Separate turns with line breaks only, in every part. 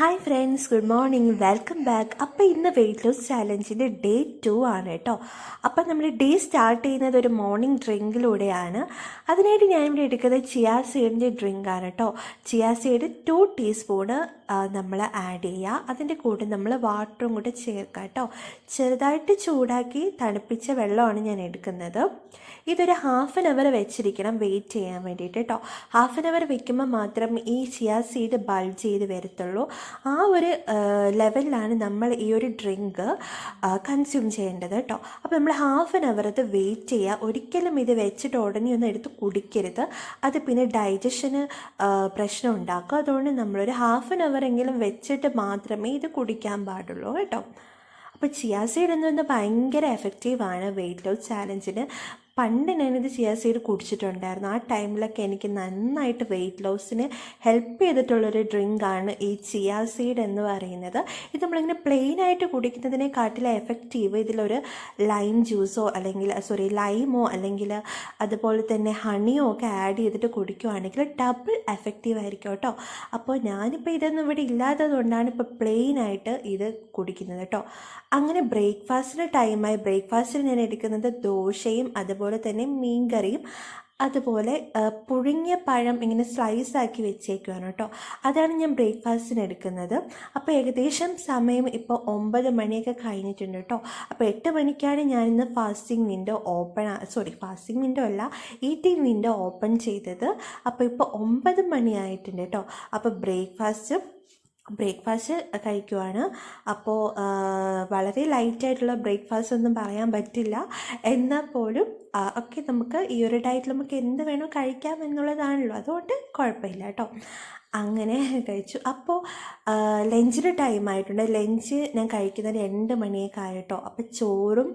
Hi friends good morning welcome back അപ്പോൾ ഇന്ന് weight loss ചാലഞ്ചിന്റെ ഡേ ടു ആണ് കേട്ടോ. അപ്പോൾ നമ്മൾ ഡേ സ്റ്റാർട്ട് ചെയ്യുന്നത് ഒരു മോർണിംഗ് ഡ്രിങ്കിലൂടെയാണ് അതിനായിട്ട് ഞാനിവിടെ എടുക്കുന്നത് ചിയാ സീഡിന്റെ ഡ്രിങ്ക് ആണ് കേട്ടോ. ചിയാ സീഡ് ടു ടീസ്പൂണ് നമ്മൾ ആഡ് ചെയ്യുക അതിന്റെ കൂടെ നമ്മൾ വാട്ടറും കൂടെ ചേർക്കുക കേട്ടോ ചെറുതായിട്ട് ചൂടാക്കി തണുപ്പിച്ച വെള്ളമാണ് ഞാൻ എടുക്കുന്നത്. ഇതൊരു ഹാഫ് ആൻ അവർ വെച്ചിരിക്കണം വെയിറ്റ് ചെയ്യാൻ വേണ്ടിയിട്ട് കേട്ടോ ഹാഫ് ആൻ അവർ വെക്കുമ്പോൾ മാത്രം ഈ ചിയാ സീഡ് ബൾജ് ചെയ്ത് വരത്തുള്ളൂ. ആ ഒരു ലെവലിലാണ് നമ്മൾ ഈ ഒരു ഡ്രിങ്ക് കൺസ്യൂം ചെയ്യേണ്ടത് കേട്ടോ അപ്പോൾ നമ്മൾ ഹാഫ് ആൻ അവർ അത് വെയിറ്റ് ചെയ്യുക ഒരിക്കലും ഇത് വെച്ചിട്ട് ഉടനെ ഒന്നും എടുത്ത് കുടിക്കരുത്. അത് പിന്നെ ഡൈജഷന് പ്രശ്നം ഉണ്ടാക്കും. അതുകൊണ്ട് നമ്മളൊരു ഹാഫ് ആൻ അവർ എങ്കിലും വെച്ചിട്ട് മാത്രമേ ഇത് കുടിക്കാൻ പാടുള്ളൂ കേട്ടോ. അപ്പോൾ ചിയാ സീഡ് എന്ന് പറയുന്നത് ഭയങ്കര എഫക്റ്റീവാണ് വെയിറ്റ് ലോസ് ചാലഞ്ചിന് പണ്ട് ഞാനിത് ചിയാ സീഡ് കുടിച്ചിട്ടുണ്ടായിരുന്നു. ആ ടൈമിലൊക്കെ എനിക്ക് നന്നായിട്ട് വെയിറ്റ് ലോസിന് ഹെൽപ്പ് ചെയ്തിട്ടുള്ളൊരു ഡ്രിങ്കാണ് ഈ ചിയാ സീഡ് എന്ന് പറയുന്നത്. ഇത് നമ്മളിങ്ങനെ പ്ലെയിൻ ആയിട്ട് കുടിക്കുന്നതിനെക്കാട്ടിലും എഫക്റ്റീവ് ഇതിലൊരു ലൈം ജ്യൂസോ അല്ലെങ്കിൽ സോറി ലൈമോ അല്ലെങ്കിൽ അതുപോലെ തന്നെ ഹണിയോ ഒക്കെ ആഡ് ചെയ്തിട്ട് കുടിക്കുവാണെങ്കിൽ ഡബിൾ എഫക്റ്റീവ് ആയിരിക്കും കേട്ടോ. അപ്പോൾ ഞാനിപ്പോൾ ഇതൊന്നും ഇവിടെ ഇല്ലാത്തത് കൊണ്ടാണ് ഇപ്പോൾ പ്ലെയിൻ ആയിട്ട് ഇത് കുടിക്കുന്നത് കേട്ടോ. അങ്ങനെ ബ്രേക്ക്ഫാസ്റ്റിന് ടൈമായി ബ്രേക്ക്ഫാസ്റ്റിന് ഞാൻ എടുക്കുന്നത് ദോശയും അതുപോലെ തന്നെ മീൻകറിയും അതുപോലെ ആ, പുഴുങ്ങിയ പഴം ഇങ്ങനെ സ്ലൈസ് ആക്കി വെച്ചേക്കുവാണ് കേട്ടോ. അതാണ് ഞാൻ ബ്രേക്ക്ഫാസ്റ്റിന് എടുക്കുന്നത്. അപ്പോൾ ഏകദേശം സമയം ഇപ്പോൾ ഒമ്പത് മണിയൊക്കെ കഴിഞ്ഞിട്ടുണ്ട് കേട്ടോ. അപ്പോൾ എട്ട് മണിക്കാണ് ഞാൻ ഇന്ന് fasting window open sorry fasting window അല്ല ഈറ്റിംഗ് വിൻഡോ ഓപ്പൺ ചെയ്തത്. അപ്പോൾ ഇപ്പോൾ ഒമ്പത് മണിയായിട്ടുണ്ട് കേട്ടോ. അപ്പോൾ ബ്രേക്ക്ഫാസ്റ്റ് ബ്രേക്ക്ഫാസ്റ്റ് കഴിക്കുവാണ്. അപ്പോൾ വളരെ ലൈറ്റായിട്ടുള്ള ബ്രേക്ക്ഫാസ്റ്റ് ഒന്നും പറയാൻ പറ്റില്ല. എന്നാൽ പോലും ഒക്കെ നമുക്ക് ഈ ഒരു ഡയറ്റിൽ നമുക്ക് എന്ത് വേണോ കഴിക്കാം എന്നുള്ളതാണല്ലോ. അതുകൊണ്ട് കുഴപ്പമില്ല കേട്ടോ. അങ്ങനെ കഴിച്ചു. അപ്പോൾ ലഞ്ചിന് ടൈം ആയിട്ടുണ്ട്. ലഞ്ച് ഞാൻ കഴിക്കുന്നത് രണ്ട് മണിയൊക്കെ ആയിട്ടോ. അപ്പോൾ ചോറും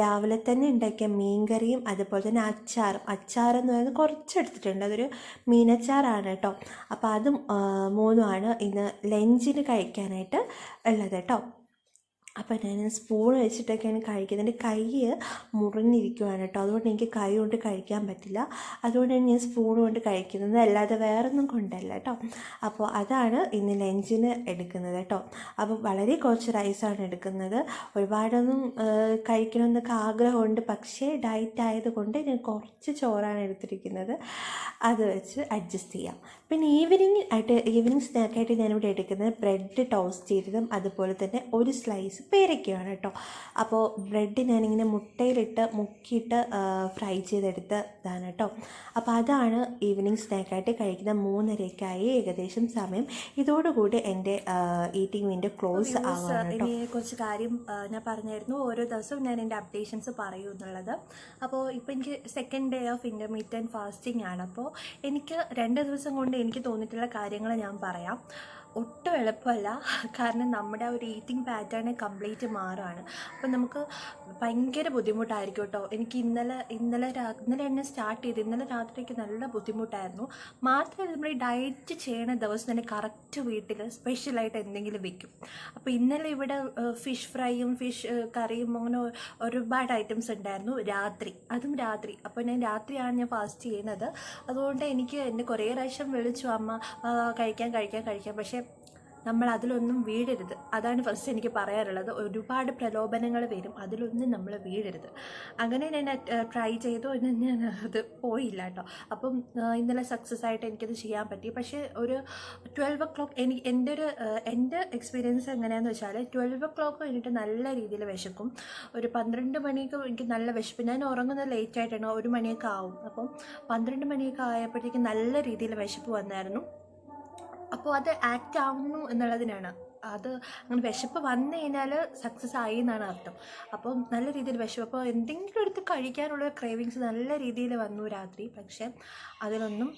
രാവിലെ തന്നെ ഉണ്ടാക്കിയ മീൻകറിയും അതുപോലെ തന്നെ അച്ചാറും. അച്ചാറെന്ന് പറയുന്നത് കുറച്ച് എടുത്തിട്ടുണ്ട് അതൊരു മീനച്ചാറാണ് കേട്ടോ. അപ്പോൾ അതും മൂന്നുമാണ് ഇന്ന് ലഞ്ചിന് കഴിക്കാനായിട്ട് ഉള്ളത് കേട്ടോ. അപ്പോൾ ഞാൻ സ്പൂൺ വെച്ചിട്ടൊക്കെയാണ് കഴിക്കുന്നത്. എന്റെ കൈ മുറിഞ്ഞിരിക്കുവാണ് കേട്ടോ. അതുകൊണ്ട് എനിക്ക് കൈ കൊണ്ട് കഴിക്കാൻ പറ്റില്ല. അതുകൊണ്ടാണ് ഞാൻ സ്പൂൺ കൊണ്ട് കഴിക്കുന്നത്. അല്ലാതെ വേറൊന്നും കൊണ്ടല്ല കേട്ടോ. അപ്പോൾ അതാണ് ഇന്ന് ലഞ്ചിന് എടുക്കുന്നത് കേട്ടോ. അപ്പോൾ വളരെ കുറച്ച് റൈസാണ് എടുക്കുന്നത്. ഒരുപാടൊന്നും കഴിക്കണമെന്നൊക്കെ ആഗ്രഹമുണ്ട്. പക്ഷേ ഡയറ്റ് ആയതുകൊണ്ട് ഞാൻ കുറച്ച് ചോറാണ് എടുത്തിരിക്കുന്നത്. അത് വെച്ച് അഡ്ജസ്റ്റ് ചെയ്യാം. പിന്നെ ഈവനിങ് ആയിട്ട് ഈവനിങ് സ്നാക്കായിട്ട് ഞാനിവിടെ എടുക്കുന്നത് ബ്രെഡ് ടോസ്റ്റ് ചെയ്തതും അതുപോലെ തന്നെ ഒരു സ്ലൈസ് പേരയ്ക്കയാണ് കേട്ടോ. അപ്പോൾ ബ്രെഡ് ഞാനിങ്ങനെ മുട്ടയിലിട്ട് മുക്കിയിട്ട് ഫ്രൈ ചെയ്തെടുത്ത് ഇതാണ് കേട്ടോ. അപ്പോൾ അതാണ് ഈവനിങ് സ്നാക്കായിട്ട് കഴിക്കുന്ന മൂന്നരയ്ക്കായി ഏകദേശം സമയം. ഇതോടുകൂടി എന്റെ ഈറ്റിംഗ് വിന്റെ ക്ലോസ് ആവാണ് കേട്ടോ.
കുറച്ച് കാര്യം ഞാൻ പറഞ്ഞായിരുന്നു. ഓരോ ദിവസവും ഞാൻ എന്റെ അപ്ഡേഷൻസ് പറയൂ എന്നുള്ളത്. അപ്പോൾ ഇപ്പോൾ എനിക്ക് second day of intermediate fasting ആണ്. അപ്പോൾ എനിക്ക് രണ്ട് ദിവസം കൊണ്ട് എനിക്ക് തോന്നിയിട്ടുള്ള കാര്യങ്ങൾ ഞാൻ പറയാം. ഒട്ടും എളുപ്പമല്ല. കാരണം നമ്മുടെ ആ ഒരു ഈറ്റിംഗ് പാറ്റേൺ കംപ്ലീറ്റ് മാറുകയാണ് അപ്പം നമുക്ക് ഭയങ്കര ബുദ്ധിമുട്ടായിരിക്കും കേട്ടോ. എനിക്ക് ഇന്നലെ ഇന്നലെ ഇന്നലെ തന്നെ സ്റ്റാർട്ട് ചെയ്ത് ഇന്നലെ രാത്രിക്ക് നല്ല ബുദ്ധിമുട്ടായിരുന്നു. മാത്രമല്ല നമ്മൾ ഈ ഡയറ്റ് ചെയ്യണ ദിവസം തന്നെ കറക്റ്റ് വീട്ടിൽ സ്പെഷ്യലായിട്ട് എന്തെങ്കിലും വെക്കും. അപ്പോൾ ഇന്നലെ ഇവിടെ ഫിഷ് ഫ്രൈയും ഫിഷ് കറിയും അങ്ങനെ ഒരുപാട് ഐറ്റംസ് ഉണ്ടായിരുന്നു രാത്രി. അതും രാത്രി. അപ്പോൾ ഞാൻ രാത്രിയാണ് ഞാൻ ഫാസ്റ്റ് ചെയ്യുന്നത്. അതുകൊണ്ട് എനിക്ക് എന്നെ കുറേ പ്രാവശ്യം വിളിച്ചു അമ്മ കഴിക്കാൻ കഴിക്കാൻ കഴിക്കാൻ പക്ഷേ നമ്മൾ അതിലൊന്നും വീഴരുത്. അതാണ് ഫസ്റ്റ് എനിക്ക് പറയാനുള്ളത് ഒരുപാട് പ്രലോഭനങ്ങൾ വരും അതിലൊന്നും നമ്മൾ വീഴരുത്. അങ്ങനെ ഞാൻ ട്രൈ ചെയ്തു ഞാൻ അത് പോയില്ല കേട്ടോ. അപ്പം ഇന്നലെ സക്സസ് ആയിട്ട് എനിക്കത് ചെയ്യാൻ പറ്റി. പക്ഷേ ഒരു ട്വൽവ് ഒ ക്ലോക്ക് എനിക്ക് എന്റെ ഒരു എന്റെ എക്സ്പീരിയൻസ് എങ്ങനെയാന്ന് വെച്ചാൽ ട്വൽവ് ഒ ക്ലോക്ക് കഴിഞ്ഞിട്ട് നല്ല രീതിയിൽ വിശക്കും. ഒരു പന്ത്രണ്ട് മണിക്ക് എനിക്ക് നല്ല വിശപ്പ്. ഞാൻ ഉറങ്ങുന്നത് ലേറ്റ് ആയിട്ടാണ്. ഒരു മണിയൊക്കെ ആവും. അപ്പം പന്ത്രണ്ട് മണിയൊക്കെ ആയപ്പോഴത്തേക്ക് നല്ല രീതിയിൽ വിശപ്പ് വന്നായിരുന്നു. അപ്പോൾ അത് ആക്റ്റ് ആവുന്നു എന്നുള്ളതിനാണ്. അത് അങ്ങനെ വിശപ്പ് വന്നു കഴിഞ്ഞാൽ സക്സസ് ആയി എന്നാണ് അർത്ഥം. അപ്പം നല്ല രീതിയിൽ വിശപ്പ്. എന്തെങ്കിലും എടുത്ത് കഴിക്കാനുള്ള ക്രേവിങ്സ് നല്ല രീതിയിൽ വന്നു രാത്രി. പക്ഷെ അതിലൊന്നും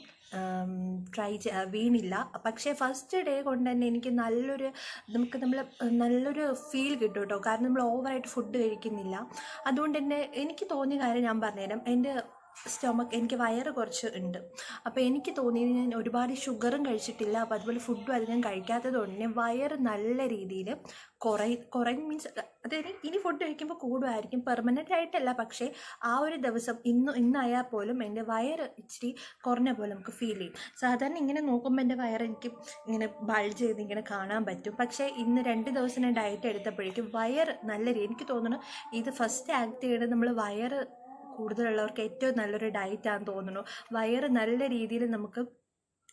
ട്രൈ വീണില്ല. പക്ഷേ ഫസ്റ്റ് ഡേ കൊണ്ട് തന്നെ എനിക്ക് നല്ലൊരു നമുക്ക് നമ്മൾ നല്ലൊരു ഫീൽ കിട്ടും കേട്ടോ. കാരണം നമ്മൾ ഓവറായിട്ട് ഫുഡ് കഴിക്കുന്നില്ല. അതുകൊണ്ട് തന്നെ എനിക്ക് തോന്നിയ കാര്യം ഞാൻ പറഞ്ഞുതരാം. എന്റെ സ്റ്റൊമക്ക് എനിക്ക് വയറ് കുറച്ച് ഉണ്ട്. അപ്പോൾ എനിക്ക് തോന്നി ഞാൻ ഒരുപാട് ഷുഗറും കഴിച്ചിട്ടില്ല. അപ്പോൾ അതുപോലെ ഫുഡും അധികം കഴിക്കാത്തത് കൊണ്ട് വയറ് നല്ല രീതിയിൽ കുറയും കുറയും മീൻസ് അതായത് ഇനി ഫുഡ് കഴിക്കുമ്പോൾ കൂടുമായിരിക്കും പെർമനന്റ് ആയിട്ടല്ല. പക്ഷേ ആ ഒരു ദിവസം ഇന്ന് ഇന്നായാൽ പോലും എന്റെ വയറ് ഇച്ചിരി കുറഞ്ഞ പോലെ നമുക്ക് ഫീൽ ചെയ്യും. സാധാരണ ഇങ്ങനെ നോക്കുമ്പോൾ എന്റെ വയറ് എനിക്ക് ഇങ്ങനെ ബൾജ് ചെയ്ത് ഇങ്ങനെ കാണാൻ പറ്റും. പക്ഷേ ഇന്ന് രണ്ട് ദിവസം ഞാൻ ഡയറ്റ് എടുത്തപ്പോഴേക്കും വയറ് നല്ല രീതി എനിക്ക് തോന്നുന്നു ഇത് ഫസ്റ്റ് ആക്ട് ചെയ്ത് നമ്മൾ വയറ് കൂടുതലുള്ളവർക്ക് ഏറ്റവും നല്ലൊരു ഡയറ്റാണെന്ന് തോന്നുന്നു. വയറ് നല്ല രീതിയിൽ നമുക്ക്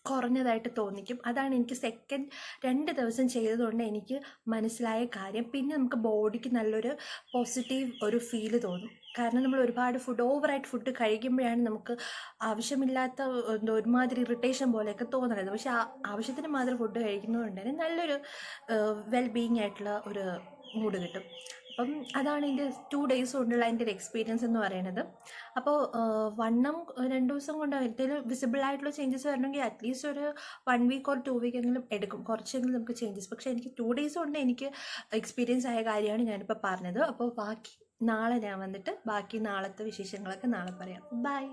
കുറഞ്ഞതായിട്ട് തോന്നിക്കും. അതാണ് എനിക്ക് സെക്കൻഡ് രണ്ട് ദിവസം ചെയ്തതുകൊണ്ട് എനിക്ക് മനസ്സിലായ കാര്യം. പിന്നെ നമുക്ക് ബോഡിക്ക് നല്ലൊരു പോസിറ്റീവ് ഒരു ഫീൽ തോന്നും. കാരണം നമ്മൾ ഒരുപാട് ഫുഡ് ഓവറായിട്ട് ഫുഡ് കഴിക്കുമ്പോഴാണ് നമുക്ക് ആവശ്യമില്ലാത്ത എന്തോ ഒരുമാതിരി ഇറിറ്റേഷൻ പോലെയൊക്കെ തോന്നുന്നത് പക്ഷേ ആവശ്യത്തിന് മാത്രം ഫുഡ് കഴിക്കുന്നതുകൊണ്ട് തന്നെ നല്ലൊരു വെൽ ബീയിങ് ആയിട്ടുള്ള ഒരു മൂഡ് കിട്ടും. അപ്പം അതാണ് എന്റെ ടു ഡേയ്സ് കൊണ്ടുള്ള എന്റെ ഒരു എക്സ്പീരിയൻസ് എന്ന് പറയുന്നത്. അപ്പോൾ വണ്ണം രണ്ട് ദിവസം കൊണ്ട് എന്തെങ്കിലും വിസിബിൾ ആയിട്ടുള്ള ചേഞ്ചസ് വരണമെങ്കിൽ അറ്റ്ലീസ്റ്റ് ഒരു one week or two week എങ്കിലും എടുക്കും. കുറച്ചെങ്കിലും നമുക്ക് ചേഞ്ചസ് പക്ഷേ എനിക്ക് ടു ഡേയ്സ് കൊണ്ട് എനിക്ക് എക്സ്പീരിയൻസ് ആയ കാര്യമാണ് ഞാനിപ്പോൾ പറഞ്ഞത്. അപ്പോൾ ബാക്കി നാളെ ഞാൻ വന്നിട്ട് ബാക്കി നാളത്തെ വിശേഷങ്ങളൊക്കെ നാളെ പറയാം. ബൈ